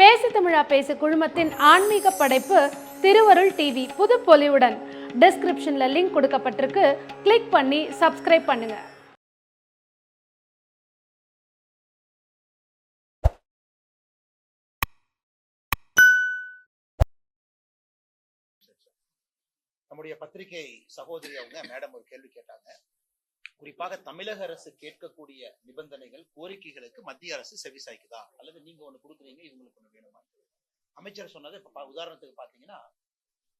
பேசு தமிழா பேசு குழுமத்தின் ஆன்மீக படைப்பு திருவருள் டிவி புது பொலிவுடன். டிஸ்கிரிப்ஷன்ல லிங்க் கொடுக்கப்பட்டிருக்கு. கிளிக் பண்ணி சப்ஸ்கிரைப் பண்ணுங்க. நம்முடைய பத்திரிகை சகோதரி அவங்க மேடம் ஒரு கேள்வி கேட்டாங்க. குறிப்பாக தமிழக அரசு கேட்கக்கூடிய நிபந்தனைகள் கோரிக்கைகளுக்கு மத்திய அரசு செவிசாய்க்குதா அல்லது நீங்க ஒண்ணு கொடுக்குறீங்க இவங்களுக்கு ஒண்ணு வேணுமா? அமைச்சர் சொன்னது இப்ப உதாரணத்துக்கு பாத்தீங்கன்னா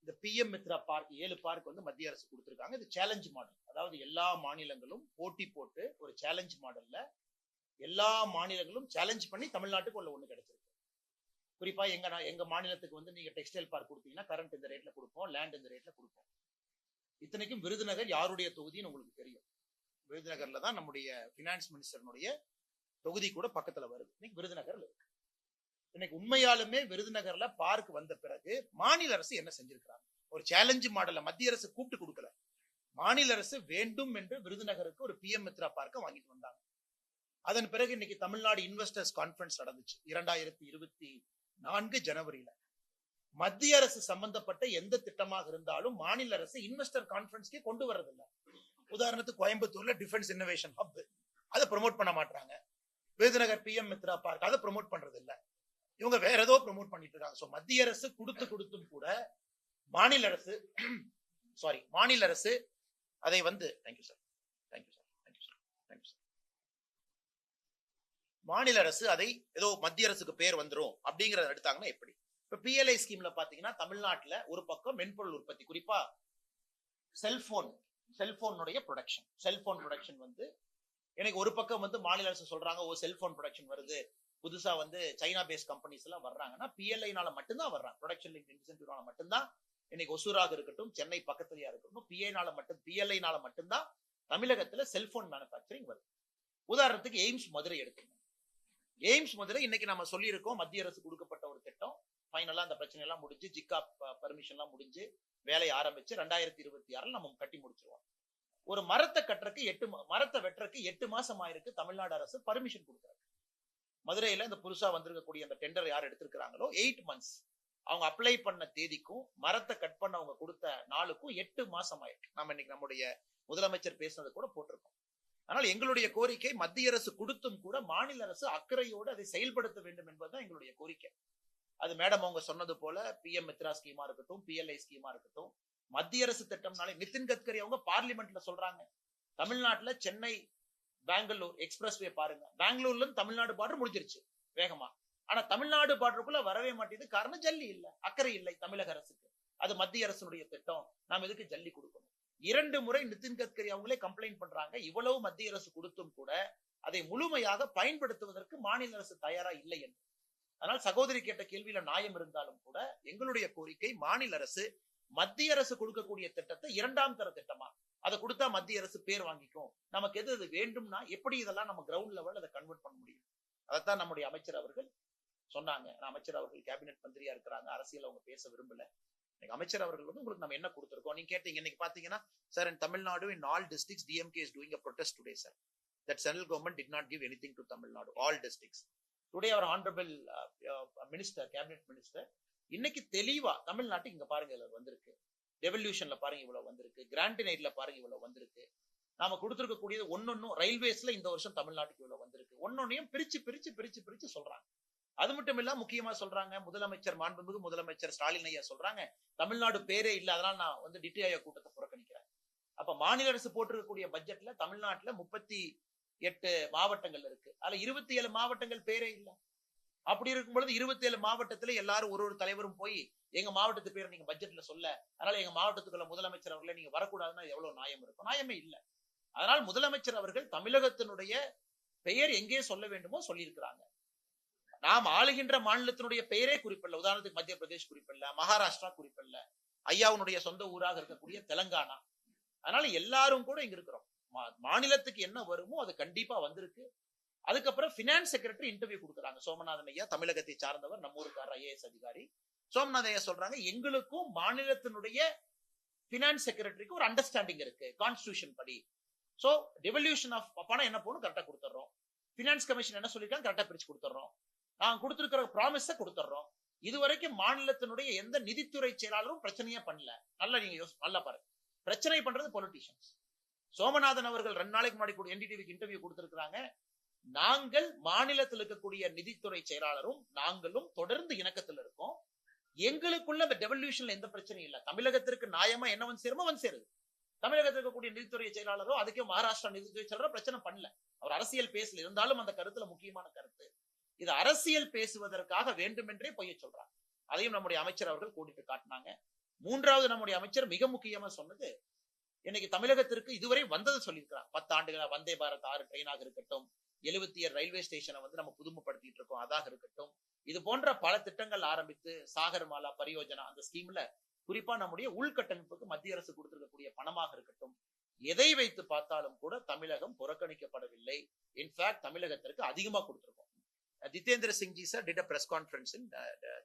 இந்த பிஎம் மித்ரா பார்க் ஏழு பார்க் வந்து மத்திய அரசு கொடுத்துருக்காங்க. இது சேலஞ்ச் மாடல் அதாவது எல்லா மாநிலங்களும் போட்டி போட்டு ஒரு சேலஞ்ச் மாடல்ல எல்லா மாநிலங்களும் சேலஞ்ச் பண்ணி தமிழ்நாட்டுக்கு உள்ள ஒண்ணு கிடைச்சிருக்கு. குறிப்பா எங்க எங்க மாநிலத்துக்கு வந்து நீங்க டெக்ஸ்டைல் பார்க் கொடுத்தீங்கன்னா கரண்ட் இந்த ரேட்ல கொடுப்போம் லேண்ட் இந்த ரேட்ல கொடுப்போம். இத்தனைக்கும் விருதுநகர் யாருடைய தொகுதின்னு உங்களுக்கு தெரியும். விருதுநகர்ல தான் நம்முடைய பினான்ஸ் மினிஸ்டர்னுடைய தொகுதி கூட பக்கத்துல வருது. இன்னைக்கு விருதுநகர்ல இருக்கு. இன்னைக்கு உண்மையாலுமே விருதுநகர்ல பார்க் வந்த பிறகு மாநில அரசு என்ன செஞ்சிருக்கிறாங்க? ஒரு சேலஞ்சு மாடல மத்திய அரசு கூப்பிட்டு கொடுக்கல. மாநில அரசு வேண்டும் என்று விருதுநகருக்கு ஒரு பி எம் மித்ரா பார்க்க வாங்கிட்டு வந்தாங்க. அதன் பிறகு இன்னைக்கு தமிழ்நாடு இன்வெஸ்டர்ஸ் கான்பரன்ஸ் நடந்துச்சு. இரண்டாயிரத்தி இருபத்தி நான்கு ஜனவரியில. மத்திய அரசு சம்பந்தப்பட்ட எந்த திட்டமாக இருந்தாலும் மாநில அரசு இன்வெஸ்டர் கான்பரன்ஸ்க்கே கொண்டு வர்றதில்ல. உதாரணத்துக்கு கோயம்புத்தூர்ல டிஃபென்ஸ் இன்னோவேஷன் ஹப் அதை ப்ரொமோட் பண்ண மாட்டாங்க விருதுநகர் பிஎம் மித்ரா பார்க் அதை ப்ரோமோட் பண்றது இல்ல இவங்க வேற ஏதோ ப்ரோமோட் பண்ணிட்டு இருக்காங்க. ஸோ மத்திய அரசு கொடுத்து கொடுத்தும் கூட மாநில அரசு சாரி மாநில அரசு அதை வந்து thank you sir thank you sir thank you sir thank you sir மாநில அரசு அதை ஏதோ மத்திய அரசுக்கு பேர் வந்துரும் அப்படிங்கறத எடுத்தாங்கன்னா எப்படி? இப்ப பிஎல்ஐ ஸ்கீம்ல பாத்தீங்கன்னா தமிழ்நாட்டுல ஒரு பக்கம் மென்பொருள் உற்பத்தி. குறிப்பா செல்போன் செல்போனுடைய ப்ரொடக்ஷன் செல்போன் ப்ரொடக்ஷன் வந்து எனக்கு ஒரு பக்கம் வந்து மாநில அரசு சொல்றாங்க ஓ செல்போன் ப்ரொடக்ஷன் வருது. புதுசா வந்து சைனா பேஸ் கம்பெனிஸ் எல்லாம் வர்றாங்கன்னா பிஎல்ஐனால மட்டும்தான் வர்றாங்க. ப்ரொடக்ஷன் லிங்க் இன்சென்டிவ்னால மட்டும்தான். இன்னைக்கு ஒசூராக இருக்கட்டும் சென்னை பக்கத்துலயா இருக்கட்டும் பிஐனால மட்டும் பிஎல்ஐனால மட்டும்தான் தமிழகத்துல செல்போன் மேனுஃபேக்சரிங் வருது. உதாரணத்துக்கு எய்ம்ஸ் மதுரை எடுத்துங்க எய்ம்ஸ் மதுரை இன்னைக்கு நம்ம சொல்லியிருக்கோம் மத்திய அரசு கொடுக்கப்பட்ட ஒரு திட்டம். ஃபைனலா அந்த பிரச்சனை எல்லாம் முடிஞ்சு ஜிக்கா பர்மிஷன் எல்லாம் முடிஞ்சு வேலையை ஆரம்பிச்சு ரெண்டாயிரத்தி இருபத்தி ஆறுல நம்ம கட்டி முடிச்சிருவோம். ஒரு மரத்தை கட்டுறதுக்கு எட்டு மரத்தை வெட்டுறதுக்கு எட்டு மாசம் ஆயிருக்கு. தமிழ்நாடு அரசு பர்மிஷன் கொடுக்குறாங்க. மதுரையில இந்த புதுசா வந்திருக்கக்கூடிய அந்த டெண்டர் யார் எடுத்திருக்கிறாங்களோ எயிட் மந்த்ஸ் அவங்க அப்ளை பண்ண தேதிக்கும் மரத்தை கட் பண்ண அவங்க கொடுத்த நாளுக்கும் எட்டு மாசம் ஆயிருக்கு. நம்ம இன்னைக்கு நம்முடைய முதலமைச்சர் பேசுனது கூட போட்டிருக்கோம். ஆனால் எங்களுடைய கோரிக்கை மத்திய அரசு கொடுத்தும் கூட மாநில அரசு அக்கறையோடு அதை செயல்படுத்த வேண்டும் என்பதுதான் எங்களுடைய கோரிக்கை. அது மேடம் அவங்க சொன்னது போல பிஎம் மித்ரா ஸ்கீமா இருக்கட்டும் பிஎல்ஐ ஸ்கீமா இருக்கட்டும் மத்திய அரசு திட்டம்னாலே நிதின் கட்கரி அவங்க பார்லிமெண்ட்ல சொல்றாங்க. தமிழ்நாட்டுல சென்னை பெங்களூர் எக்ஸ்பிரஸ் வே பாருங்க. பெங்களூர்ல இருந்து தமிழ்நாடு பார்டர் முடிஞ்சிருச்சு வேகமா. ஆனா தமிழ்நாடு பார்டருக்குள்ள வரவே மாட்டேது காரணம் ஜல்லி இல்லை அக்கறை இல்லை தமிழக அரசுக்கு. அது மத்திய அரசுடைய திட்டம். நாம் இதுக்கு ஜல்லி கொடுக்கணும்? இரண்டு முறை நிதின் கட்கரி அவங்களே கம்ப்ளைண்ட் பண்றாங்க. இவ்வளவு மத்திய அரசு கொடுத்தும் கூட அதை முழுமையாக பயன்படுத்துவதற்கு மாநில அரசு தயாரா இல்லை என்று. அதனால் சகோதரி கேட்ட கேள்வியில நியாயம் இருந்தாலும் கூட எங்களுடைய கோரிக்கை மாநில அரசு மத்திய அரசு கொடுக்கக்கூடிய திட்டத்தை இரண்டாம் தர திட்டமா? அதை கொடுத்தா மத்திய அரசு பேர் வாங்கிக்கும். நமக்கு எது அது வேண்டும்னா எப்படி இதெல்லாம் நம்ம கிரவுண்ட் லெவல் அதை கன்வெர்ட் பண்ண முடியும்? அதைத்தான் நம்முடைய அமைச்சர் அவர்கள் சொன்னாங்க. நான் அமைச்சர் அவர்கள் கேபினெட் மந்திரியா இருக்கிறாங்க. அரசியல் அவங்க பேச விரும்பல. இன்னைக்கு அமைச்சர் அவர்கள் வந்து உங்களுக்கு நம்ம என்ன கொடுத்துருக்கோம்? நீங்க கேட்டீங்க. இன்னைக்கு பாத்தீங்கன்னா sir in Tamil Nadu in all districts DMK is doing a protest today sir that central government did not give anything Tamil Tamil Nadu all districts. Today our honorable minister cabinet minister இன்னைக்கு தெளிவா தமிழ்நாட்டுக்கு இங்க பாருங்க இதுல வந்திருக்கு. ரெவல்யூஷன்ல பாருங்க இவ்வளவு வந்திருக்கு. கிராண்ட் நைட்ல பாருங்க இவ்வளவு வந்திருக்கு. நாம கொடுத்துருக்கக்கூடியது ஒன்னொன்னும் ரயில்வேஸ்ல இந்த வருஷம் தமிழ்நாட்டுக்கு இவ்வளவு வந்திருக்கு. ஒன்னொன்னையும் பிரிச்சு பிரிச்சு பிரிச்சு பிரிச்சு சொல்றாங்க. அது மட்டும் இல்ல முக்கியமா சொல்றாங்க முதலமைச்சர் மாண்புமிகு முதலமைச்சர் ஸ்டாலின் ஐயா சொல்றாங்க தமிழ்நாடு பேரே இல்ல அதனால நான் வந்து டிடி ஆயோக் கூட்டத்தை புறக்கணிக்கிறேன். அப்ப மாநில அரசு போட்டிருக்கக்கூடிய பட்ஜெட்ல தமிழ்நாட்டுல முப்பத்தி எட்டு மாவட்டங்கள் இருக்கு. அதுல இருபத்தி ஏழு மாவட்டங்கள் பேரே இல்ல. அப்படி இருக்கும் பொழுது இருபத்தி ஏழு மாவட்டத்துல எல்லாரும் ஒரு ஒரு தலைவரும் போய் எங்க மாவட்டத்து பேரை நீங்க பட்ஜெட்ல சொல்ல அதனால எங்க மாவட்டத்துக்குள்ள முதலமைச்சர் அவர்களை நீங்க வரக்கூடாதுன்னா எவ்வளவு நியாயம் இருக்கும்? நியாயமே இல்ல. அதனால் முதலமைச்சர் அவர்கள் தமிழகத்தினுடைய பெயர் எங்கே சொல்ல வேண்டுமோ சொல்லியிருக்கிறாங்க. நாம் ஆளுகின்ற மாநிலத்தினுடைய பெயரே குறிப்பிடல. உதாரணத்துக்கு மத்திய பிரதேஷ் குறிப்பிடல மகாராஷ்டிரா குறிப்பிடல ஐயாவுனுடைய சொந்த ஊராக இருக்கக்கூடிய தெலங்கானா. அதனால எல்லாரும் கூட இங்க இருக்கிறோம். மாநிலத்துக்கு என்ன வருமோ அது கண்டிப்பா வந்திருக்கு. அதுக்கப்புறம் பினான்ஸ் செக்ரட்டரி இன்டர்வியூ கொடுக்குறாங்க. சோமநாதன் ஐயா தமிழகத்தை சார்ந்தவர் நம்ம ஊருக்காரர் ஐஏஎஸ் அதிகாரி. சோமநாதன் ஐயா சொல்றாங்க எங்களுக்கும் மாநிலத்தினுடைய பினான்ஸ் செக்ரட்டரிக்கு ஒரு அண்டர்ஸ்டாண்டிங் இருக்கு கான்ஸ்டியூஷன் படி. சோ ரெவல்யூஷன் ஆஃப் பணம் என்ன போகணும்? கரெக்டா கொடுத்துட்றோம். ஃபினான்ஸ் கமிஷன் என்ன சொல்லிருக்காங்க கரெக்டா பிரிச்சு கொடுத்துட்றோம். நாங்கள் கொடுத்துருக்கிற ப்ராமிஸை கொடுத்துட்றோம். இதுவரைக்கும் மாநிலத்தினுடைய எந்த நிதித்துறை செயலாளரும் பிரச்சனையே பண்ணல. நல்லா நீங்க யோசி நல்லா பாருங்க. பிரச்சனை பண்றது பொலிட்டிஷியன்ஸ் சோமநாதன் அவர்கள் ரெண்டு நாளைக்கு முன்னாடி கூட என்டிடிவிக்கு இன்டர்வியூ கொடுத்திருக்கிறாங்க. நாங்கள் மாநிலத்தில் இருக்கக்கூடிய நிதித்துறை செயலாளரும் நாங்களும் தொடர்ந்து இணக்கத்தில் இருக்கோம். எங்களுக்குள்ள அந்த டெவல்யூஷன்ல எந்த பிரச்சனையும் இல்ல. தமிழகத்திற்கு நியாயமா என்ன வந்து சேருமோ வந்து சேருது. தமிழகத்தில் இருக்கக்கூடிய நிதித்துறை செயலாளரோ அதுக்கே மகாராஷ்டிரா நிதித்துறை செயலாளரோ பிரச்சனை பண்ணல. அவர் அரசியல் பேசல. இருந்தாலும் அந்த கருத்துல முக்கியமான கருத்து. இது அரசியல் பேசுவதற்காக வேண்டுமென்றே பொய்ய சொல்றாங்க. அதையும் நம்முடைய அமைச்சர் அவர்கள் கூட்டிட்டு காட்டினாங்க. மூன்றாவது நம்முடைய அமைச்சர் மிக முக்கியமா சொன்னது இன்னைக்கு தமிழகத்திற்கு இதுவரை வந்தது சொல்லியிருக்கிறார். பத்து ஆண்டுகளா வந்தே பாரத் ஆறு ட்ரெயினாக இருக்கட்டும் எழுபத்தி ஏழு ரயில்வே ஸ்டேஷனை வந்து நம்ம புதுமைப்படுத்திட்டு இருக்கோம் அதாக இருக்கட்டும். இது போன்ற பல திட்டங்கள் ஆரம்பித்து சாகர்மாலா பரியோஜனா அந்த ஸ்கீம்ல குறிப்பா நம்முடைய உள்கட்டமைப்புக்கு மத்திய அரசு கொடுத்திருக்கக்கூடிய பணமாக இருக்கட்டும் எதை வைத்து பார்த்தாலும் கூட தமிழகம் புறக்கணிக்கப்படவில்லை. இன்ஃபேக்ட் தமிழகத்திற்கு அதிகமா கொடுத்திருக்கோம். Jitendra Singh ji sir did a press conference in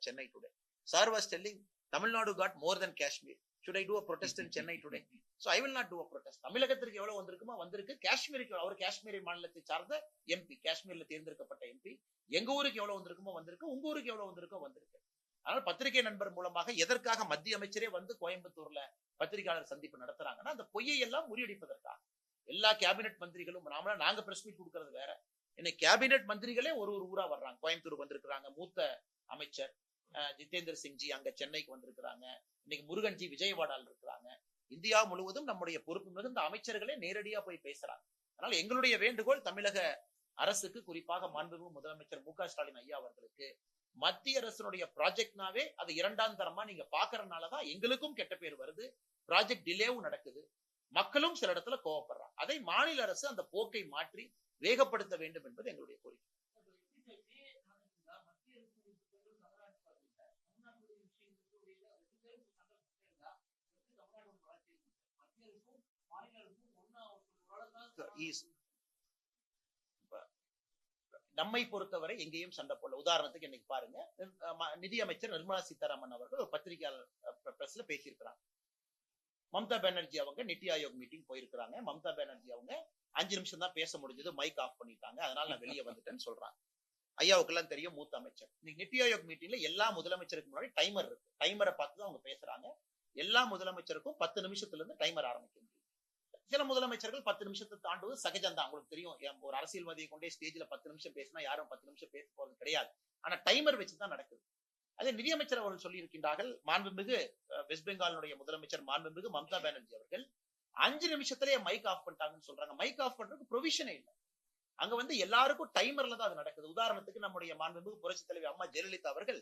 Chennai today sir was telling Tamil Nadu got more than Kashmir should I do a protest in Chennai today so I will not do a protest தமிழகத்திற்கு எவ்வளவு வந்திருக்குமோ வந்திருக்கு. காஷ்மீருக்கு அவர் காஷ்மீரி மாநிலத்தை சார்ந்த MP காஷ்மீர்ல தேர்ந்தெடுக்கப்பட்ட MP எங்க ஊருக்கு எவ்வளவு வந்திருக்குமோ வந்திருக்கு. உங்க ஊருக்கு எவ்வளவு வந்திருக்கோ வந்திருக்கு. அதனால் பத்திரிகை நண்பர் மூலமாக எதற்காக மத்திய அமைச்சரே வந்து கோயம்புத்தூர்ல பத்திரிகையாளர் சந்திப்பு நடத்துறாங்கன்னா அந்த பொய்யை எல்லாம் முறியடிப்பதற்காக. எல்லா கேபினெட் மந்திரிகளும் நாமளா நாங்க பிரஸ் மீட் கொடுக்கறது வேற. இன்னைக்கு கேபினெட் மந்திரிகளே ஒரு ஒரு ஊரா வர்றாங்க. கோயம்புத்தூர் வந்திருக்கிறாங்க. மூத்த அமைச்சர் ஜிதேந்திர சிங்ஜி அங்க சென்னைக்கு வந்திருக்கிறாங்க. இன்னைக்கு முருகன்ஜி விஜயவாடால் இருக்கிறாங்க. இந்தியா முழுவதும் நம்முடைய பொறுப்பு மிகுந்த அமைச்சர்களே நேரடியா போய் பேசுறாங்க. அதனால எங்களுடைய வேண்டுகோள் தமிழக அரசுக்கு குறிப்பாக மாண்புமிகு முதலமைச்சர் மு க ஸ்டாலின் ஐயா அவர்களுக்கு மத்திய அரசினுடைய ப்ராஜெக்ட்னாவே அது இரண்டாம் தரமா நீங்க பாக்குறதுனாலதான் எங்களுக்கும் கெட்ட பேர் வருது. ப்ராஜெக்ட் டிலேவும் நடக்குது. மக்களும் சில இடத்துல கோவப்படுறாங்க. அதை மாநில அரசு அந்த போக்கை மாற்றி வேகப்படுத்த வேண்டும் என்பது எங்களுடைய கோரிக்கை is- இப்ப நம்மை பொறுத்தவரை எங்கேயும் சண்டை போடல. உதாரணத்துக்கு இன்னைக்கு பாருங்க நிதியமைச்சர் நிர்மலா சீதாராமன் அவர்கள் ஒரு பத்திரிகையாளர் பிரஸ்ல பேசியிருக்கிறாங்க மம்தா பானர்ஜி அவங்க நித்தி ஆயோக் மீட்டிங் போயிருக்கிறாங்க. மம்தா பானர்ஜி அவங்க அஞ்சு நிமிஷம் தான் பேச முடிஞ்சது மைக் ஆஃப் பண்ணிட்டாங்க. அதனால நான் வெளியே வந்துட்டேன்னு சொல்றாங்க. ஐயாவுக்கு எல்லாம் தெரியும் மூத்த அமைச்சர். இன்னைக்கு நித்தி ஆயோக் மீட்டிங்ல எல்லா முதலமைச்சருக்கு முன்னாடி டைமர் இருக்கு. டைமரை பார்த்து தான் அவங்க பேசுறாங்க. எல்லா முதலமைச்சருக்கும் பத்து நிமிஷத்துல இருந்து டைமர் ஆரம்பிக்க முடியும் சில முதலமைச்சர்கள் பத்து நிமிஷத்தை தாண்டுவது சகஜம்தான். உங்களுக்கு தெரியும் ஒரு அரசியல்வாதியை கொண்டே ஸ்டேஜ்ல பத்து நிமிஷம் பேசினா யாரும் பத்து நிமிஷம் பேச போறது கிடையாது. ஆனா டைமர் வச்சு தான் நடக்குது. அதே நிதியமைச்சர் அவர்கள் சொல்லியிருக்கின்றார்கள் மாண்புமிகு வெஸ்ட் பெங்காலினுடைய முதலமைச்சர் மாண்புமிகு மம்தா பானர்ஜி அவர்கள் அஞ்சு நிமிஷத்திலேயே மைக் ஆஃப் பண்ணிட்டாங்கன்னு சொல்றாங்க. மைக் ஆஃப் பண்றதுக்கு ப்ரொவிஷனே இல்லை. அங்க வந்து எல்லாருக்கும் டைமர்ல தான் அது நடக்குது. உதாரணத்துக்கு நம்முடைய மாண்புமிகு புரட்சி தலைவி அம்மா ஜெயலலிதா அவர்கள்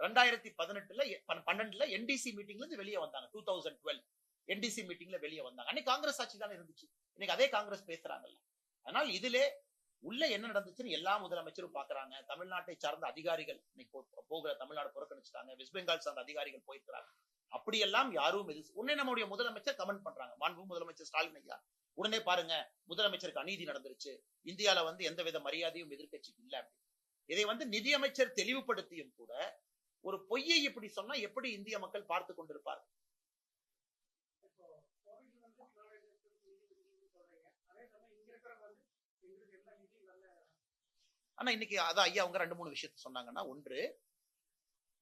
ரெண்டாயிரத்தி பதினெட்டுல பன்னெண்டுல என்டிசி மீட்டிங்ல இருந்து வெளியே வந்தாங்க டூ தௌசண்ட் டுவெல் என்டிசி மீட்டிங்ல வெளியே வந்தாங்க. அன்னைக்கு காங்கிரஸ் ஆட்சி தானே இருந்துச்சு. இன்னைக்கு அதே காங்கிரஸ் பேசுறாங்கல்ல. அதனால் இதிலே உள்ள என்ன நடந்துச்சுன்னு எல்லா முதலமைச்சரும் பாக்குறாங்க. தமிழ்நாட்டை சார்ந்த அதிகாரிகள் இன்னைக்கு போகிற தமிழ்நாடு புறக்கணிச்சிட்டாங்க. வெஸ்ட் பெங்கால் சார்ந்த அதிகாரிகள் போயிருக்கிறாங்க. அப்படியெல்லாம் யாரும் எது உடனே நம்முடைய முதலமைச்சர் கமெண்ட் பண்றாங்க. மாண்பு முதலமைச்சர் ஸ்டாலின் ஐயா உடனே பாருங்க முதலமைச்சருக்கு அநீதி நடந்துருச்சு. இந்தியால வந்து எந்த வித மரியாதையும் எதிர்கட்சிக்கு இல்ல அப்படின்னு இதை வந்து நிதியமைச்சர் தெளிவுபடுத்தியும் கூட ஒரு பொய்யை இப்படி சொன்னா எப்படி இந்திய மக்கள் பார்த்து கொண்டிருப்பார்கள்? ஆனா இன்னைக்கு அதான் ஐயா அவங்க ரெண்டு மூணு விஷயத்த சொன்னாங்கன்னா ஒன்று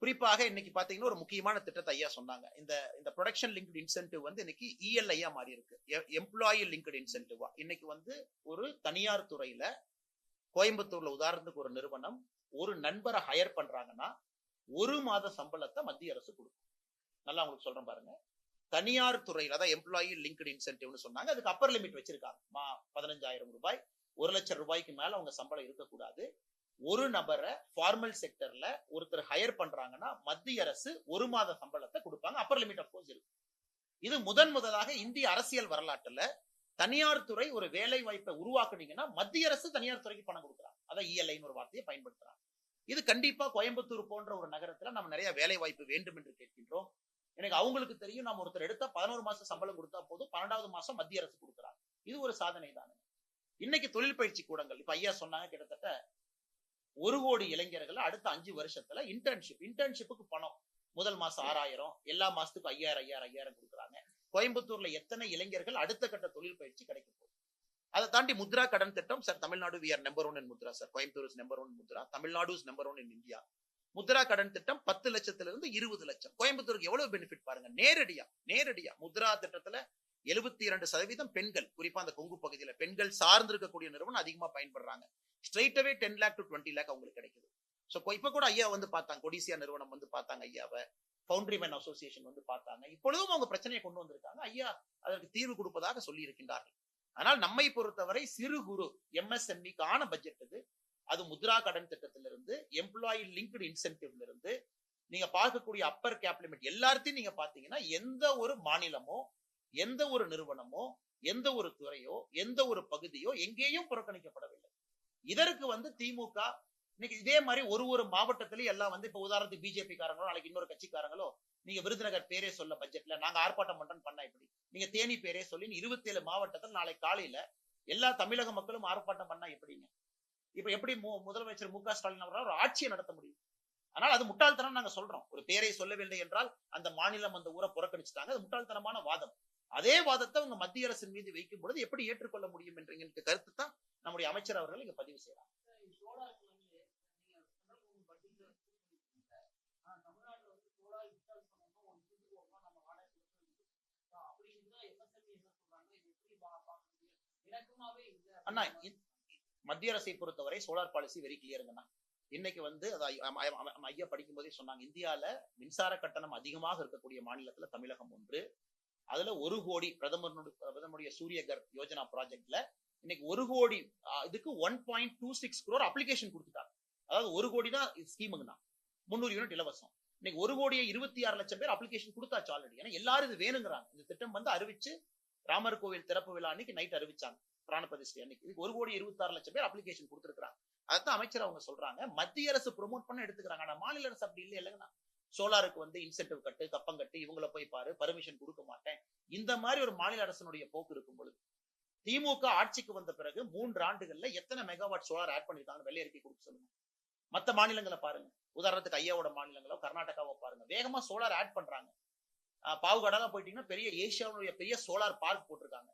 குறிப்பாக இன்னைக்கு பாத்தீங்கன்னா ஒரு முக்கியமான திட்டத்தை ஐயா சொன்னாங்க. இந்த இந்த ப்ரொடக்ஷன் லிங்க்டு இன்சென்டிவ் வந்து இன்னைக்கு இஎல்ஐயா மாறி இருக்கு. எம்ப்ளாயி லிங்க்டு இன்சென்டிவா இன்னைக்கு வந்து ஒரு தனியார் துறையில கோயம்புத்தூர்ல உதாரணத்துக்கு ஒரு நிறுவனம் ஒரு நண்பரை ஹையர் பண்றாங்கன்னா ஒரு மாத சம்பளத்தை மத்திய அரசு கொடுக்கும். நல்லா உங்களுக்கு சொல்றேன் பாருங்க. தனியார் துறையில அதான் எம்ப்ளாயி லிங்க்டு இன்சென்டிவ்னு சொன்னாங்க. அதுக்கு அப்பர் லிமிட் வச்சிருக்காங்க. பதினஞ்சாயிரம் ரூபாய். ஒரு லட்சம் ரூபாய்க்கு மேல அவங்க சம்பளம் இருக்கக்கூடாது. ஒரு நபரை ஃபார்மல் செக்டர்ல ஒருத்தர் ஹையர் பண்றாங்கன்னா மத்திய அரசு ஒரு மாத சம்பளத்தை கொடுப்பாங்க. அப்பர் லிமிட் ஆஃப் கோர்ஸ் இருக்கு இது முதன் முதலாக இந்திய அரசியல் வரலாற்றுல தனியார் துறை ஒரு வேலை வாய்ப்பை உருவாக்குனீங்கன்னா மத்திய அரசு தனியார் துறைக்கு பணம் கொடுக்குறாங்க. அதான் இஎல்ஐன்னு ஒரு வார்த்தையை பயன்படுத்துறாங்க. இது கண்டிப்பா கோயம்புத்தூர் போன்ற ஒரு நகரத்துல நம்ம நிறைய வேலை வாய்ப்பு வேண்டும் என்று கேட்கின்றோம். எனக்கு அவங்களுக்கு தெரியும் நம்ம ஒருத்தர் எடுத்தா பதினோரு மாசம் சம்பளம் கொடுத்தா போதும் பன்னெண்டாவது மாசம் மத்திய அரசு கொடுக்குறாங்க. இது ஒரு சாதனை தானே இன்னைக்கு தொழில் பயிற்சி கூடங்கள். இப்ப ஐயா சொன்னாங்க கிட்டத்தட்ட ஒரு கோடி இளைஞர்கள் அடுத்த அஞ்சு வருஷத்துல இன்டர்ன்ஷிப் இன்டர்ன்ஷிப்புக்கு பணம். முதல் மாசம் ஆறாயிரம் எல்லா மாசத்துக்கும் ஐயாயிரம் ஐயாயிரம் ஐயாயிரம் கொடுக்குறாங்க. கோயம்புத்தூர்ல எத்தனை இளைஞர்கள் அடுத்த கட்ட தொழில் பயிற்சி கிடைக்க போகுது? அதை தாண்டி முத்ரா கடன் திட்டம் sir Tamil Nadu we are number one in Mudra sir. Coimbatore is number one Mudra Tamil Nadu is number one in India. Mudra கடன் திட்டம் பத்து லட்சத்துல இருந்து இருபது லட்சம். கோயம்புத்தூருக்கு எவ்வளவு பெனிஃபிட் பாருங்க நேரடியா நேரடியா முத்ரா திட்டத்துல எழுபத்தி இரண்டு சதவீதம் பெண்கள் குறிப்பா அந்த கொங்கு பகுதியில பெண்கள் சார்ந்து இருக்கக்கூடிய நிறுவனம் அதிகமா பயன்படுறாங்க. Straightaway ten lakh to twenty lakh அவங்களுக்கு கிடைக்குது. ஸோ இப்ப கூட ஐயா வந்து பார்த்தாங்க கொடிசியா நிறுவனம் வந்து பார்த்தாங்க ஐயாவை. பவுண்டரி மேன் அசோசியேஷன் வந்து பார்த்தாங்க. இப்பொழுதும் அவங்க பிரச்சனையை கொண்டு வந்திருக்காங்க. ஐயா அதற்கு தீர்வு கொடுப்பதாக சொல்லி இருக்கின்றார்கள் ஆனால் நம்மை பொறுத்தவரை சிறு குறு எம்எஸ்எம்இக்கான பட்ஜெட் இது. அது முத்ரா கடன் திட்டத்திலிருந்து எம்ப்ளாயி லிங்க்டு இன்சென்டிவ்ல இருந்து நீங்க பார்க்கக்கூடிய அப்பர் கேப் லிமிட் எல்லாத்தையும் நீங்க பாத்தீங்கன்னா எந்த ஒரு மாநிலமோ எந்த ஒரு நிறுவனமோ எந்த ஒரு துறையோ எந்த ஒரு பகுதியோ எங்கேயும் புறக்கணிக்கப்படவில்லை. இதற்கு வந்து திமுக இன்னைக்கு இதே மாதிரி ஒரு ஒரு மாவட்டத்திலயும் எல்லாம் வந்து இப்ப உதாரணத்துக்கு பிஜேபி காரங்களோ நாளைக்கு இன்னொரு கட்சிக்காரங்களோ நீங்க விருதுநகர் பேரே சொல்ல பட்ஜெட்ல நாங்க ஆர்ப்பாட்டம் பண்றோம்னு பண்ணா இப்படி நீங்க தேனி பேரே சொல்லி இருபத்தி ஏழு மாவட்டத்தில் நாளை காலையில எல்லா தமிழக மக்களும் ஆர்ப்பாட்டம் பண்ணா எப்படிங்க? இப்ப எப்படி மு- முதலமைச்சர் மு க ஸ்டாலின் அவர்களால் ஒரு ஆட்சியை நடத்த முடியும்? ஆனால் அது முட்டாள்தனம் நாங்க சொல்றோம். ஒரு பேரை சொல்லவில்லை என்றால் அந்த மாநிலம் அந்த ஊரை புறக்கணிச்சுட்டாங்க. அது முட்டாள்தனமான வாதம். அதே வாதத்தை அவங்க மத்திய அரசின் மீது வைக்கும் பொழுது எப்படி ஏற்றுக்கொள்ள முடியும் என்ற கருத்து தான் நம்முடைய அமைச்சர் அவர்கள் இங்க பதிவு செய்யறாங்க அண்ணா இ- மத்திய அரசை பொறுத்தவரை சோலார் பாலிசி வெரி கிளியருங்கண்ணா இன்னைக்கு வந்து ஐயா படிக்கும் போதே சொன்னாங்க இந்தியால மின்சார கட்டணம் அதிகமாக இருக்கக்கூடிய மாநிலத்துல தமிழகம் ஒன்று அதுல ஒரு கோடி பிரதமருடைய பிரதமருடைய சூரியகர் யோஜனா ப்ராஜெக்ட்ல இன்னைக்கு ஒரு கோடி இதுக்கு one point two six crore application கொடுத்துட்டாங்க. அதாவது ஒரு கோடி தான் ஸ்கீமுங்கண்ணா முந்நூறு யூனிட் இலவசம். இன்னைக்கு ஒரு கோடியே இருபத்தி ஆறு லட்சம் பேர் அப்ளிகேஷன் கொடுத்தாச்சு ஆல்ரெடி ஏன்னா எல்லாரும் இது வேணுங்கிறாங்க. இந்த திட்டம் வந்து அறிவிச்சு ராமர் கோவில் திறப்பு விழா அன்னைக்கு நைட் அறிவிச்சாங்க. பிராண அன்னைக்கு. இதுக்கு ஒரு கோடி இருபத்தி ஆறு லட்சம் பேர் அப்ளிகேஷன் கொடுத்துருக்காங்க அதான் அமைச்சர் அவங்க சொல்றாங்க. மத்திய அரசு ப்ரோமோட் பண்ண எடுத்துக்கிறாங்க. ஆனா மாநில அரசு அப்படி இல்லை இல்லைங்கண்ணா சோலாருக்கு வந்து இன்சென்டிவ் கட்டு கப்பம் கட்டு இவங்கள போய் பாரு பர்மிஷன் கொடுக்க மாட்டேன். இந்த மாதிரி ஒரு மாநில அரசனுடைய போக்கு இருக்கும் பொழுது திமுக ஆட்சிக்கு வந்த பிறகு மூன்று ஆண்டுகள்ல எத்தனை மெகாவாட் சோலார் ஆட் பண்ணிருக்காங்க வெள்ளை அறிக்கை கொடுக்க சொல்லுங்க. மத்த மாநிலங்களை பாருங்க. உதாரணத்துக்கு ஐயாவோட மாநிலங்களோ கர்நாடகாவோ பாருங்க. வேகமா சோலார் ஆட் பண்றாங்க. பாவுகடலாம் போயிட்டீங்கன்னா பெரிய ஏசியாவுடைய பெரிய சோலார் பார்க் போட்டிருக்காங்க.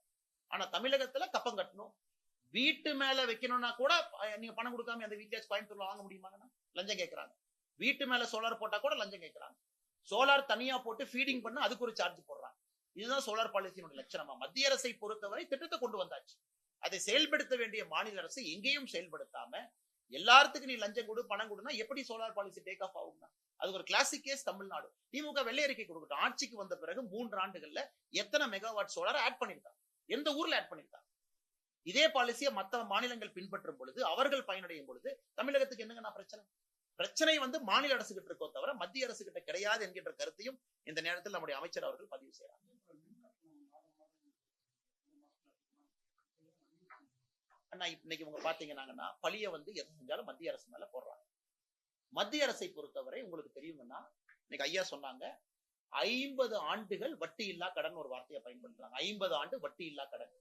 ஆனா தமிழகத்துல கப்பம் கட்டணும். வீட்டு மேல வைக்கணும்னா கூட நீங்க பணம் கொடுக்காம அந்த வீட்லயாச்சும் கோயம்புத்தூர்ல வாங்க முடியுமாங்கன்னா லஞ்சம் கேட்கறாங்க வீட்டு மேல சோலார் போட்டா கூட லஞ்சம் கேட்கறாங்க. சோலார் தனியா போட்டு ஃபீடிங் பண்ண அதுக்கு ஒரு சார்ஜ் போடுறாங்க. இதுதான் சோலார் பாலிசியினுடைய லட்சணமா. மத்திய அரசை பொறுத்தவரை திட்டத்தை கொண்டு வந்தாச்சு. அதை செயல்படுத்த வேண்டிய மாநில அரசு எங்கேயும் செயல்படுத்தாம எல்லாத்துக்கும் நீ லஞ்சம் கொடு பணம் கொடுனா எப்படி சோலார் பாலிசி டேக் ஆஃப் ஆகும்னா? அது ஒரு கிளாசிக் கேஸ் தமிழ்நாடு. திமுக வெள்ளை அறிக்கை கொடுக்கட்டும். ஆட்சிக்கு வந்த பிறகு மூன்று ஆண்டுகள்ல எத்தனை மெகாவாட் சோலார் ஆட் பண்ணிருக்காங்க எந்த ஊர்ல ஆட் பண்ணிருக்காங்க இதே பாலிசியை மத்த மாநிலங்கள் பின்பற்றும் பொழுது அவர்கள் பயனடையும் பொழுது தமிழகத்துக்கு என்னங்கண்ணா பிரச்சனை? பிரச்சனை வந்து மாநில அரசு கிட்ட இருக்கோ தவிர மத்திய அரசு கிட்ட கிடையாது என்கின்ற கருத்தையும் இந்த நேரத்தில் நம்முடைய அமைச்சர் அவர்கள் பதிவு செய்யறாங்க அண்ணா இன்னைக்கு உங்க பாத்தீங்கன்னாங்கன்னா பழிய வந்து எது செஞ்சாலும் மத்திய அரசு மேல போடுறாங்க. மத்திய அரசை பொறுத்தவரை உங்களுக்கு தெரியுங்கன்னா இன்னைக்கு ஐயா சொன்னாங்க ஐம்பது ஆண்டுகள் வட்டி இல்லா கடன் ஒரு வார்த்தையை பயன்படுத்துறாங்க. ஐம்பது ஆண்டு வட்டி இல்லா கடன்.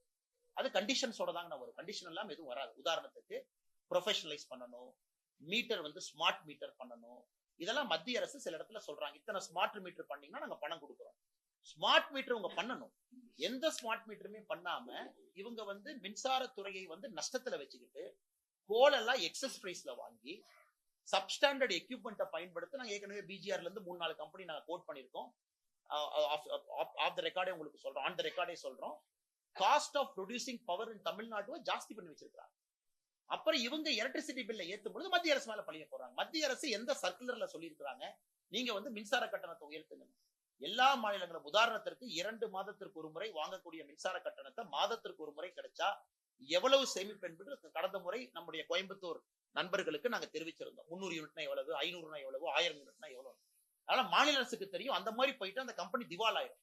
அது கண்டிஷன்ஸோட தாங்க வரும். கண்டிஷன் எல்லாம் எதுவும் வராது. உதாரணத்துக்கு ப்ரொஃபஷனலைஸ் பண்ணணும். மீட்டர் வந்து ஸ்மார்ட் மீட்டர் பண்ணணும். இதெல்லாம் மத்திய அரசு சில இடத்துல சொல்றாங்க. இத்தனை ஸ்மார்ட் மீட்டர் பண்ணீங்கன்னா நாங்க பணம் கொடுக்குறோம். ஸ்மார்ட் மீட்டர் உங்க பண்ணணும். எந்த ஸ்மார்ட் மீட்டருமே பண்ணாம இவங்க வந்து மின்சாரத்துறையை வந்து நஷ்டத்துல வச்சுக்கிட்டு கோலெல்லாம் எக்ஸஸ் பிரைஸ்ல வாங்கி சப்ஸ்டாண்டர்ட் எக்யூப்மெண்ட்டை பயன்படுத்தி நாங்கள் ஏற்கனவே பிஜிஆர்ல இருந்து மூணு நாலு கம்பெனி நாங்க கோட் பண்ணியிருக்கோம். ஆஃப் த ரெக்கார்டே உங்களுக்கு சொல்றோம். ஆன் த ரெக்கார்டே சொல்றோம். Cost of producing power in தமிழ்நாட்டுவை ஜாஸ்தி பண்ணி வச்சிருக்காங்க அப்புறம் இவங்க எலக்ட்ரிசிட்டி பில்லை ஏத்தும் பொழுது மத்திய அரசு மேல பழிய போறாங்க மத்திய அரசு எந்த சர்க்குலர்ல சொல்லியிருக்கிறாங்க? நீங்க வந்து மின்சார கட்டணத்தை உயர்த்துங்க. எல்லா மாநிலங்களும் உதாரணத்திற்கு இரண்டு மாதத்திற்கு ஒரு முறை வாங்கக்கூடிய மின்சார கட்டணத்தை மாதத்திற்கு ஒரு முறை கிடைச்சா எவ்வளவு சேமிப்பு என்பது கடந்த முறை நம்முடைய கோயம்புத்தூர் நண்பர்களுக்கு நாங்க தெரிவிச்சிருந்தோம். முன்னூறு யூனிட்னா எவ்வளவு? ஐநூறுனா எவ்வளவு? ஆயிரம் யூனிட்னா எவ்வளவு? அதனால மாநில அரசுக்கு தெரியும். அந்த மாதிரி போயிட்டு அந்த கம்பெனி திவால் ஆயிடும்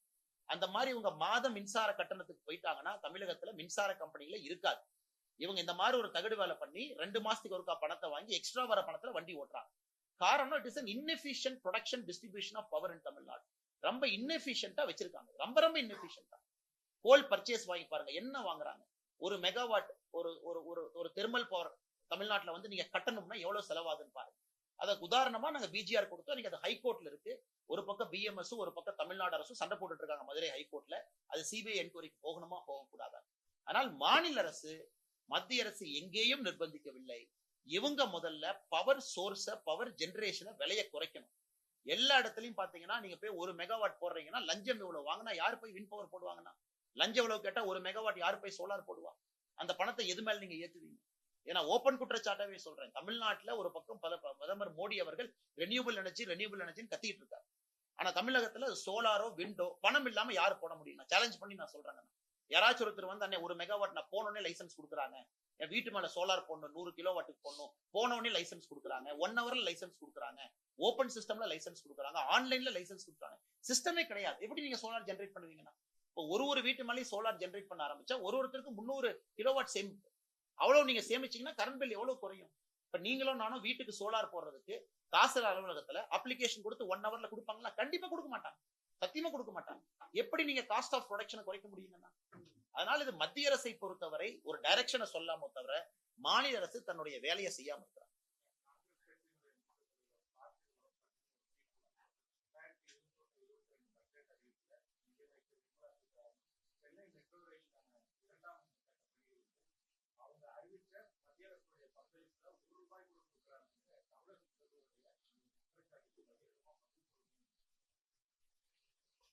அந்த மாதிரி இவங்க மாத மின்சார கட்டணத்துக்கு போயிட்டாங்கன்னா தமிழகத்துல மின்சார கம்பெனில இருக்காது. இவங்க இந்த மாதிரி ஒரு தகடு வேலை பண்ணி ரெண்டு மாசத்துக்கு ஒருக்கா பணத்தை வாங்கி எக்ஸ்ட்ரா வர பணத்துல வண்டி ஓட்டுறாங்க. காரணம் it is an inefficient production distribution of power in Tamil Nadu ரொம்ப இன்எஃபிஷியன்டா வச்சிருக்காங்க. ரொம்ப ரொம்ப இன்எஃபிஷியன்டா கோல் பர்ச்சேஸ் வாங்கி பாருங்க என்ன வாங்குறாங்க? ஒரு மெகாவாட் ஒரு ஒரு ஒரு ஒரு தெர்மல் பவர் தமிழ்நாட்டுல வந்து நீங்க கட்டணும்னா எவ்வளவு செலவாகுதுன்னு பாருங்க. அதுக்கு உதாரணமா நாங்க பிஜிஆர் கொடுத்தோம் நீங்க அது ஹைகோர்ட்ல இருக்கு. ஒரு பக்கம் பிஎம்எஸ் ஒரு பக்கம் தமிழ்நாடு அரசும் சண்டை போட்டுட்டு இருக்காங்க மதுரை ஹைகோர்ட்ல அது சிபிஐ என்கொயரிக்கு போகணுமா போகக்கூடாதா? ஆனால் மாநில அரசு மத்திய அரசு எங்கேயும் நிர்பந்திக்கவில்லை. இவங்க முதல்ல பவர் சோர்ஸ பவர் ஜென்ரேஷனை விலைய குறைக்கணும். எல்லா இடத்துலயும் பாத்தீங்கன்னா நீங்க போய் ஒரு மெகாவாட் போடுறீங்கன்னா லஞ்சம் எவ்வளவு வாங்கினா யார் போய் வின் பவர் போடுவாங்கன்னா? லஞ்சம் எவ்வளவு கேட்டா ஒரு மெகாவாட் யார் போய் சோலார் போடுவா? அந்த பணத்தை எது மேல நீங்க ஏத்துவீங்க? ஏன்னா ஓப்பன் குற்றச்சாட்டாவே சொல்றேன். தமிழ்நாட்டுல ஒரு பக்கம் பல பிரதமர் மோடி அவர்கள் ரெனியூபிள் எனர்ஜி ரெனியூபிள் எனர்ஜின்னு கத்திட்டு இருக்காரு. ஆனா தமிழகத்துல சோலாரோ விண்டோ பணம் இல்லாம யாரு போட முடியும்? சேலஞ்ச் பண்ணி நான் சொல்றேன். யாராச்சும் ஒருத்தர் வந்து அண்ணே ஒரு மெகாவாட் நான் போனோடனே லைசன்ஸ் கொடுக்குறாங்க. என் வீட்டு மேல சோலார் போடணும் நூறு கிலோ வாட்டுக்கு போடணும். போனோடனே லைசன்ஸ் கொடுக்குறாங்க. ஒன் ஹவர்ல லைசன்ஸ் கொடுக்குறாங்க. ஓப்பன் சிஸ்டம்ல லைசன்ஸ் கொடுக்குறாங்க. ஆன்லைன்ல லைசன்ஸ் கொடுக்குறாங்க. சிஸ்டமே கிடையாது. எப்படி நீங்க சோலார் ஜென்ரேட் பண்ணுவீங்கன்னா இப்போ ஒரு ஒரு வீட்டு மேலேயும் சோலார் ஜென்ரேட் பண்ண ஆரம்பிச்சா ஒரு ஒருத்தருக்கு முந்நூறு கிலோவாட் சேமிப்பு அவ்வளவு நீங்க சேமிச்சீங்கன்னா கரண்ட் பில் எவ்வளவு குறையும்? இப்ப நீங்களும் நானும் வீட்டுக்கு சோலார் போடுறதுக்கு தாசில்தார் அலுவலகத்துல அப்ளிகேஷன் கொடுத்து ஒன் ஹவர்ல கொடுப்பாங்களா கண்டிப்பா கொடுக்க மாட்டாங்க. சத்தியமா கொடுக்க மாட்டாங்க. எப்படி நீங்க காஸ்ட் ஆஃப் ப்ரொடக்ஷனை குறைக்க முடியுங்கன்னா அதனால இது மத்திய அரசை பொறுத்தவரை ஒரு டைரக்ஷனை சொல்லாம தவிர மாநில அரசு தன்னுடைய வேலையை செய்யாம இருக்கிறார்.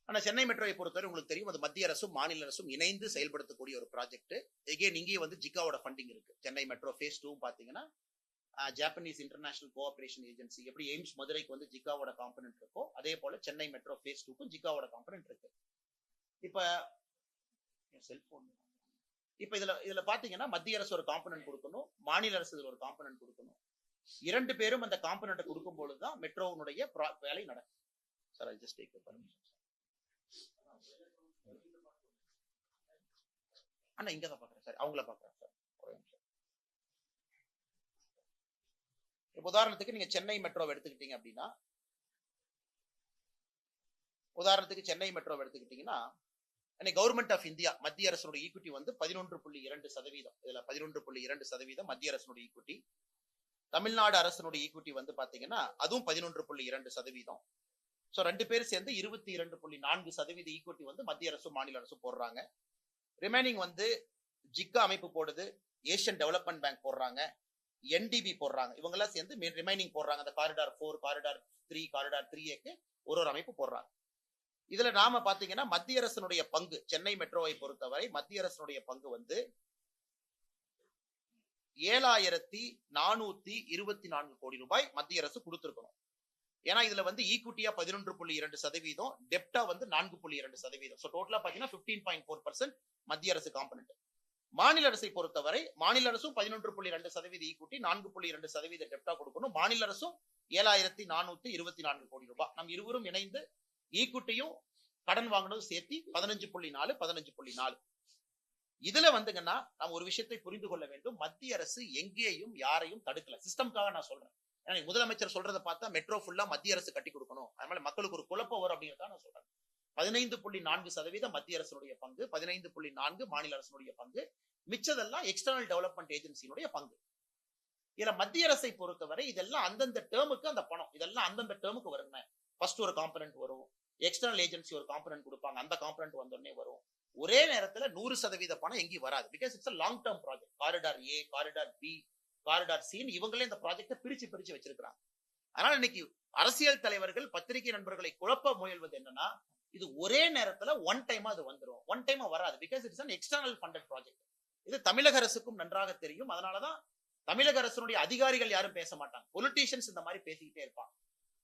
ஆனா சென்னை மெட்ரோவை பொறுத்தவரை உங்களுக்கு தெரியும் அது மத்திய அரசும் மாநில அரசும் இணைந்து செயல்படுத்தக்கூடிய ஒரு ப்ராஜெக்ட் எகேன் இங்கேயும் வந்து ஜிகாவோட ஃபண்டிங் இருக்கு. சென்னை மெட்ரோ ஃபேஸ் டூ பாத்தீங்கன்னா ஜாப்பனீஸ் இன்டர்நேஷனல் கோஆபரேஷன் ஏஜென்சி எப்படி எய்ம்ஸ் மதுரைக்கு வந்து ஜிகாவோட காம்பனன்ட் இருக்கோ அதே போல சென்னை மெட்ரோ ஃபேஸ் டூக்கும் ஜிகாவோட காம்பனன்ட் இருக்கு. இப்ப செல்போன் இப்ப இதுல இதுல பாத்தீங்கன்னா மத்திய அரசு ஒரு காம்பனன்ட் கொடுக்கணும் மாநில அரசு இதில் ஒரு காம்பனன்ட் கொடுக்கணும். இரண்டு பேரும் அந்த காம்பனன்ட் கொடுக்கும் பொழுதுதான் மெட்ரோனுடைய வேலை நடக்கும். Sir I just take permission அண்ணா இங்க தான் பாக்குறேன். சார் அவங்கள பாக்குறேன். சார் நிமிஷம். உதாரணத்துக்கு நீங்க சென்னை மெட்ரோவை எடுத்துக்கிட்டீங்க அப்படின்னா உதாரணத்துக்கு சென்னை மெட்ரோவை எடுத்துக்கிட்டீங்கன்னா கவர்மெண்ட் ஆஃப் இந்தியா மத்திய அரசனுடைய ஈக்விட்டி வந்து பதினொன்று புள்ளி இரண்டு சதவீதம். இதுல பதினொன்று புள்ளி இரண்டு சதவீதம் மத்திய அரசனுடைய ஈக்விட்டி தமிழ்நாடு அரசனுடைய ஈக்விட்டி வந்து பாத்தீங்கன்னா அதுவும் பதினொன்று புள்ளி இரண்டு சதவீதம். சோ ரெண்டு பேரும் சேர்ந்து இருபத்தி இரண்டு புள்ளி நான்கு சதவீத ஈக்விட்டி வந்து மத்திய அரசும் மாநில அரசும் போடுறாங்க. ரிமைனிங் வந்து ஜிக்கா அமைப்பு போடுது ஏஷியன் டெவலப்மெண்ட் பேங்க் போடுறாங்க என்டிபி போடுறாங்க. இவங்கெல்லாம் சேர்ந்து ரிமைனிங் போடுறாங்க. அந்த corridor four corridor three corridor three ஏக்கு ஒரு ஒரு அமைப்பு போடுறாங்க. இதுல நாம பாத்தீங்கன்னா மத்திய அரசனுடைய பங்கு சென்னை மெட்ரோவை பொறுத்தவரை மத்திய அரசனுடைய பங்கு வந்து ஏழாயிரத்தி நானூத்தி இருபத்தி நான்கு கோடி ரூபாய் மத்திய அரசு கொடுத்திருக்கணும். ஏன்னா இதுல வந்து e ஈக்குட்டியா பதினொன்று புள்ளி இரண்டு சதவீதம் டெப்டா வந்து நான்கு புள்ளி இரண்டு சதவீதம். ஸோ டோட்டலா பாத்தீங்கன்னா பிப்டீன் பாயிண்ட் ஃபோர் பர்சன்ட் மத்திய அரசு காம்பனண்ட் மாநில அரசை பொறுத்தவரை மாநில அரசும் பதினொன்று புள்ளி இரண்டு சதவீத e ஈக்குட்டி நான்கு புள்ளி இரண்டு சதவீத டெப்டா கொடுக்கணும். மாநில அரசும் ஏழாயிரத்தி நானூத்தி இருபத்தி நான்கு கோடி ரூபாய். நம் இருவரும் இணைந்து e ஈக்குட்டியும் கடன் வாங்கினதும் சேர்த்து பதினஞ்சு புள்ளி நாலு பதினஞ்சு புள்ளி நாலு. இதுல வந்துங்கன்னா நாம் ஒரு விஷயத்தை புரிந்து கொள்ள வேண்டும். மத்திய அரசு எங்கேயும் யாரையும் தடுக்கல. சிஸ்டம்காக நான் சொல்றேன். ஏன்னா முதலமைச்சர் சொல்றதை பார்த்தா மெட்ரோ ஃபுல்லா மத்திய அரசு கட்டி கொடுக்கணும். அதனால மக்களுக்கு ஒரு குழப்பம் வரும் அப்படிங்கிறத நான் சொல்றேன். பதினைந்து புள்ளி நான்கு சதவீதம் மத்திய அரசனுடைய பங்கு பதினைந்து புள்ளி நான்கு மாநில அரசனுடைய பங்கு மிச்சதெல்லாம் எக்ஸ்டர்னல் டெவலப்மெண்ட் ஏஜென்சியினுடைய பங்கு. இதுல மத்திய அரசை பொறுத்தவரை இதெல்லாம் அந்தந்த டேர்முக்கு அந்த பணம். இதெல்லாம் அந்தந்த டேர்முக்கு வருங்க ஃபர்ஸ்ட் ஒரு காம்பனன்ட் வரும். எக்ஸ்டர்னல் ஏஜென்சி ஒரு காம்பனன்ட் கொடுப்பாங்க. அந்த காம்பனன்ட் வந்தோடனே வரும். ஒரே நேரத்துல நூறு சதவீத பணம் எங்கேயும் வராது. Because it's long term project corridor A corridor B corridor சின்னு இவங்களே இந்த ப்ராஜெக்டை பிரிச்சு பிரிச்சு வச்சிருக்கிறாங்க. அதனால இன்னைக்கு அரசியல் தலைவர்கள் பத்திரிகை நண்பர்களை குழப்ப முயல்வது என்னன்னா இது ஒரே நேரத்துல ஒன் டைமா அது வந்துடும் ஒன் டைமா வராது. Because it's an external funded project இது தமிழக அரசுக்கும் நன்றாக தெரியும். அதனாலதான் தமிழக அரசனுடைய அதிகாரிகள் யாரும் பேச மாட்டாங்க. பொலிட்டீஷியன்ஸ் இந்த மாதிரி பேசிக்கிட்டே இருப்பாங்க.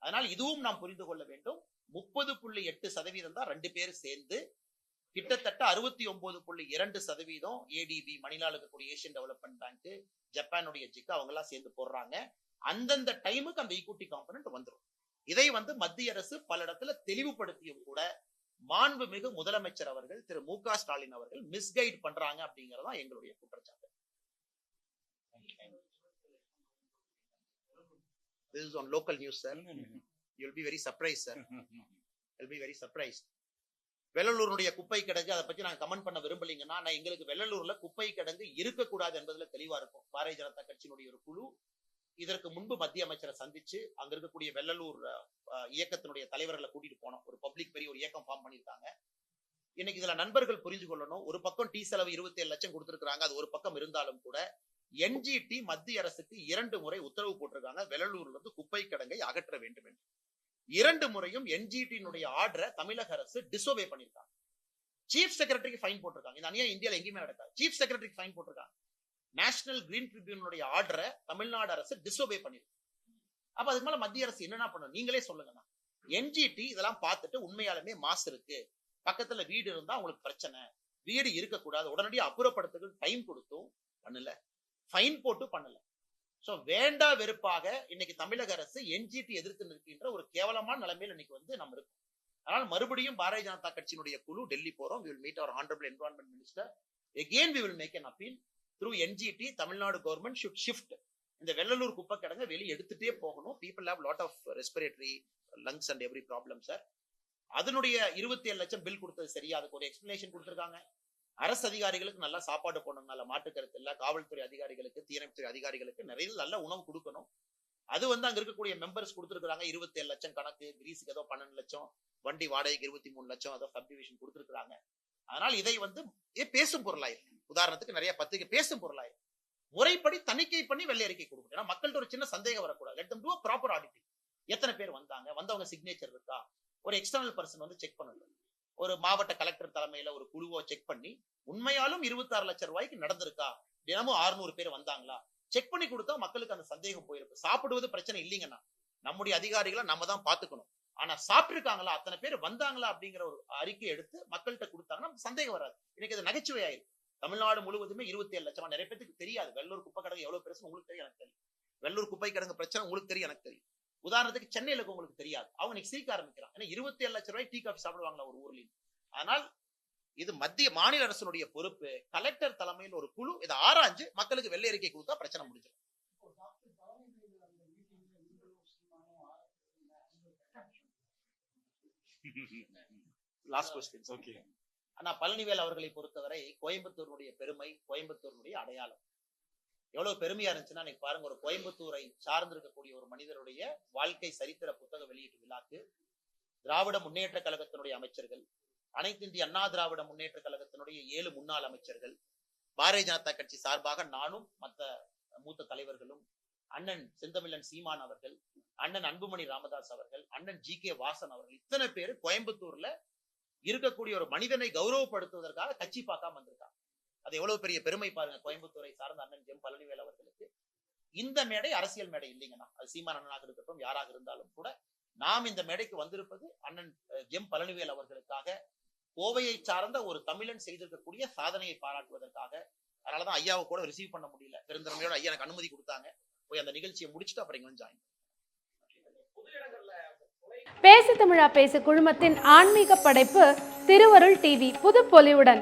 அதனால் இதுவும் நாம் புரிந்து கொள்ள வேண்டும். முப்பது புள்ளி எட்டு சதவீதம் தான் ரெண்டு பேரும் சேர்ந்து கிட்டத்தட்ட அறுபத்தி ஒன்பது புள்ளி இரண்டு சதவீதம் ஏடிபி மணிலால் இருக்கக்கூடிய ஏசியன் டெவலப்மெண்ட் பேங்க் ஜப்பானுடைய ஜிக்கு அவங்க எல்லாம் சேர்ந்து போடுறாங்க அந்தந்த டைமுக்கு அந்த ஈக்குட்டி காம்பனன்ட் வந்துடும் இதை வந்து மத்திய அரசு பல இடத்துல தெளிவுபடுத்தியும் கூட மாண்புமிகு முதலமைச்சர் அவர்கள் திரு மு க ஸ்டாலின் அவர்கள் மிஸ்கைட் பண்றாங்க அப்படிங்கறதா எங்களுடைய குற்றச்சாட்டு This is on local news, sir. You'll be very surprised, sir. You'll be very surprised. வெள்ளலூருடைய குப்பை கிடங்கு அதை பத்தி நாங்க கமெண்ட் பண்ண விரும்பலீங்கன்னா நான் எங்களுக்கு வெள்ளலூர்ல குப்பை கிடங்கு இருக்கக்கூடாது என்பதுல தெளிவா இருக்கும். பாரதிய ஜனதா கட்சியினுடைய ஒரு குழு இதற்கு முன்பு மத்திய அமைச்சரை சந்திச்சு அங்க இருக்கக்கூடிய வெள்ளலூர் இயக்கத்தினுடைய தலைவர்களை கூட்டிட்டு போனோம். ஒரு பப்ளிக் பெரிய ஒரு இயக்கம் ஃபார்ம் பண்ணியிருக்காங்க. இன்னைக்கு இதுல நண்பர்கள் புரிஞ்சு கொள்ளணும். ஒரு பக்கம் டீ செலவு இருபத்தி ஏழு லட்சம் கொடுத்திருக்காங்க அது ஒரு பக்கம் இருந்தாலும் கூட என்ஜிடி மத்திய அரசுக்கு இரண்டு முறை உத்தரவு போட்டிருக்காங்க. வெள்ளலூர்ல இருந்து குப்பை கிடங்கை அகற்ற வேண்டும் என்று. இரண்டு முறையும் என்ஜிடியினுடைய ஆர்டரை தமிழக அரசு டிசோபே பண்ணியிருக்காங்க சீஃப் செக்ரட்டரிக்கு ஃபைன் போட்டிருக்காங்க. இந்த அநியாயம் இந்தியால எங்கேயுமே நடக்காது. சீஃப் செக்ரட்டரிக்கு ஃபைன் போட்டிருக்காங்க. நேஷனல் கிரீன் ட்ரிபியூனுடைய ஆர்டரை தமிழ்நாடு அரசு டிஸ்ஓபே பண்ணிருக்கு. அப்ப அதுக்கு மேல மத்திய அரசு என்னென்ன பண்ணும் நீங்களே சொல்லுங்கண்ணா என்ஜிடி இதெல்லாம் பார்த்துட்டு உண்மையாலுமே மாசு இருக்கு. பக்கத்துல வீடு இருந்தா உங்களுக்கு பிரச்சனை. வீடு இருக்கக்கூடாது. உடனடியாக அப்புறப்படுத்துக்கு டைம் கொடுத்தும் பண்ணல. ஃபைன் போட்டு பண்ணல. சோ வேண்டா வெறுப்பாக இன்னைக்கு தமிழக அரசு என்ஜிடி எதிர்த்து நிற்கின்ற ஒரு கேவலமான நிலைமையில் இன்னைக்கு வந்து நம்ம இருக்கோம். அதனால மறுபடியும் பாரதிய ஜனதா கட்சியினுடைய குழு டெல்லி போறோம். Will meet our honourable environment minister again we will make an appeal through NGT Tamil Nadu government should shift இந்த வெள்ளலூர் குப்பை கிடங்க வெளியே எடுத்துட்டே போகணும். People have lot of respiratory lungs and every problem sir அதனுடைய இருபத்தி ஏழு லட்சம் பில் கொடுத்தது சரியா? அதுக்கு ஒரு எக்ஸ்பிளனேஷன் கொடுத்துருக்காங்க. அரசு அதிகாரிகளுக்கு நல்லா சாப்பாடு போடணும் நல்ல மாட்டு இல்ல காவல்துறை அதிகாரிகளுக்கு தீயணைப்புத்துறை அதிகாரிகளுக்கு நிறைய நல்ல உணவு கொடுக்கணும். அது வந்து அங்க இருக்கக்கூடிய மெம்பர்ஸ் கொடுத்துருக்காங்க இருபத்தி ஏழு லட்சம் கணக்கு கிரீஸுக்கு ஏதோ பன்னெண்டு லட்சம் வண்டி வாடகைக்கு இருபத்தி மூணு லட்சம் ஏதோ சப்டிவிஷன் கொடுத்துருக்காங்க அதனால் இதை வந்து பேசும் பொருளாயிருக்கு உதாரணத்துக்கு நிறைய பத்திரிகை பேசும் பொருளாயிருக்கு முறைப்படி தணிக்கை பண்ணி வெள்ளை அறிக்கை கொடுக்கணும். ஏன்னா மக்கள்கிட்ட ஒரு சின்ன சந்தேகம் வரக்கூடாது. Let them do proper auditing எத்தனை பேர் வந்தாங்க? வந்தவங்க சிக்னேச்சர் இருக்கா? ஒரு எக்ஸ்டர்னல் பர்சன் வந்து செக் பண்ணணும். ஒரு மாவட்ட கலெக்டர் தலைமையில ஒரு குழுவை செக் பண்ணி உண்மையாலும் இருபத்தாறு லட்சம் ரூபாய்க்கு நடந்திருக்கா? தினமும் 600 பேர் வந்தாங்களா? செக் பண்ணி கொடுத்தா மக்களுக்கு அந்த சந்தேகம் போயிருக்கு சாப்பிடுவது பிரச்சனை இல்லைங்கண்ணா நம்முடைய அதிகாரிகளை நம்ம தான் பாத்துக்கணும் ஆனா சாப்பிட்டிருக்காங்களா? அத்தனை பேர் வந்தாங்களா? அப்படிங்கிற ஒரு அறிக்கை எடுத்து மக்கள்கிட்ட கொடுத்தாங்கன்னா சந்தேகம் வராது. இன்னைக்கு அது நகைச்சுவை ஆயிருக்கு தமிழ்நாடு முழுவதுமே இருபத்தி ஏழு லட்சமா நிறைய பேருக்கு தெரியாது. வெள்ளூர் குப்பை கிடங்கு எவ்வளவு பிரச்சனை உங்களுக்கு தெரியும் எனக்கு தெரியும். வெள்ளூர் குப்பை கிடங்கு பிரச்சனை உங்களுக்கு தெரியும் எனக்கு தெரியும். உதாரணத்துக்கு சென்னையில உங்களுக்கு தெரியாது. அவங்க இன்னைக்கு சிரிக்க ஆரம்பிக்கிறான் ஏன்னா இருபத்தி ஏழு லட்சம் ரூபாய் டீ காஃபி சாப்பிடுவாங்களா ஒரு ஊர்லயும் ஆனால் இது மத்திய மாநில அரசனுடைய பொறுப்பு. கலெக்டர் தலைமையில் ஒரு குழு இதை ஆராய்ஞ்சு மக்களுக்கு வெள்ளை அறிக்கை கொடுத்தா பிரச்சனை முடிஞ்சிடும். லாஸ்ட் கொஸ்டின் ஓகே ஆனா பழனிவேல் அவர்களை பொறுத்தவரை கோயம்புத்தூருடைய பெருமை கோயம்புத்தூருடைய அடையாளம். எவ்வளவு பெருமையா இருந்துச்சுன்னா இன்னைக்கு பாருங்க ஒரு கோயம்புத்தூரை சார்ந்திருக்கக்கூடிய ஒரு மனிதருடைய வாழ்க்கை சரித்திர புத்தக வெளியீட்டு விழாக்கு திராவிட முன்னேற்ற கழகத்தினுடைய அமைச்சர்கள் அனைத்து இந்திய அண்ணா திராவிட முன்னேற்ற கழகத்தினுடைய ஏழு முன்னாள் அமைச்சர்கள் பாரதிய ஜனதா கட்சி சார்பாக நானும் மற்ற மூத்த தலைவர்களும் அண்ணன் செந்தமிழன் சீமான் அவர்கள் அண்ணன் அன்புமணி ராமதாஸ் அவர்கள் அண்ணன் ஜி கே வாசன் அவர்கள் இத்தனை பேர் கோயம்புத்தூர்ல இருக்கக்கூடிய ஒரு மனிதனை கௌரவப்படுத்துவதற்காக கட்சி பார்க்காம வந்திருக்காங்க. அது எவ்வளவு பெரிய பெருமை பாருங்க கோயம்புத்தூரை சார்ந்த அண்ணன் ஜெம் பழனிவேல் அவர்களுக்கு. இந்த மேடை அரசியல் மேடை இல்லைங்கண்ணா. அது சீமான் அண்ணனாக இருக்கட்டும் யாராக இருந்தாலும் கூட நாம் இந்த மேடைக்கு வந்திருப்பது அண்ணன் எம் பழனிவேல் அவர்களுக்காக கோவையை சார்ந்த ஒரு தமிழன் செய்திருக்கக்கூடிய சாதனையை பாராட்டுவதற்காக. அதனாலதான் ஐயாவை கூட ரிசீவ் பண்ண முடியல. பெருந்தன்மையோட ஐயா எனக்கு அனுமதி கொடுத்தாங்க. போய் அந்த நிகழ்ச்சியை முடிச்சுட்டு அப்புறம் இங்க ஜாயின் பேசு தமிழா பேசு குழுமத்தின் ஆன்மீக படைப்பு திருவருள் டிவி புது பொலிவுடன்.